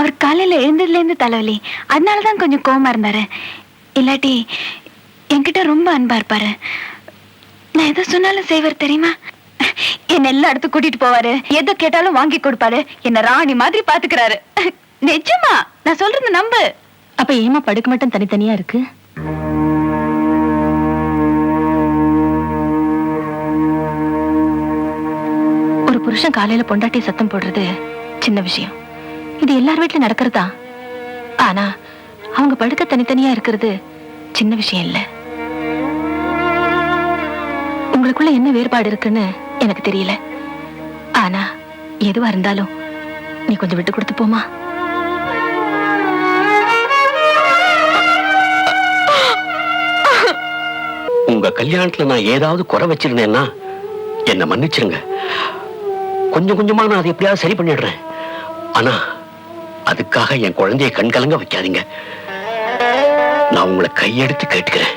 அவர் காலையில எழுந்ததுலேருந்து இருந்து தலைவலி. அதனாலதான் கொஞ்சம் கோமா இருந்தாரு. இல்லாட்டி என்கிட்ட ரொம்ப அன்பா இருப்பாரு. நான் எதை சொன்னாலும் செய்வார் தெரியுமா? என்ன எல்லா இடத்துக்கு கூட்டிட்டு போவாரு. எதை கேட்டாலும் வாங்கி கொடுப்பாரு. என்ன ராணி மாதிரி பாத்துக்கிறாரு. நிஜமா? நான் சொல்றது நம்பு. அப்ப ஏமா படுக்க மட்டும் தனித்தனியா இருக்கு? ஒரு புருஷன் காலையில பொண்டாட்டி சத்தம் போடுறது சின்ன விஷயம். இது எல்லார் வீட்லயும் நடக்கிறதா? ஆனா அவங்க படுக்க தனித்தனியா இருக்கிறது சின்ன விஷயம் இல்ல. உங்களுக்குள்ள என்ன வேறுபாடு இருக்குன்னு எனக்கு தெரியல. ஆனா எதுவா இருந்தாலும் நீ கொஞ்சம் விட்டு கொடுத்து போமா. உங்க கல்யாணத்துல நான் ஏதாவது குறை வச்சிருந்தேன்னா என்ன மன்னிச்சிருங்க கொஞ்சம் கொஞ்சமா நான் அதை எப்படியாவது சரி பண்ணிடுறேன். ஆனா அதுக்காக என் குழந்தைய கண்கலங்க வைக்காதீங்க. நான் உங்களை கையெடுத்து கேட்டுக்கிறேன்.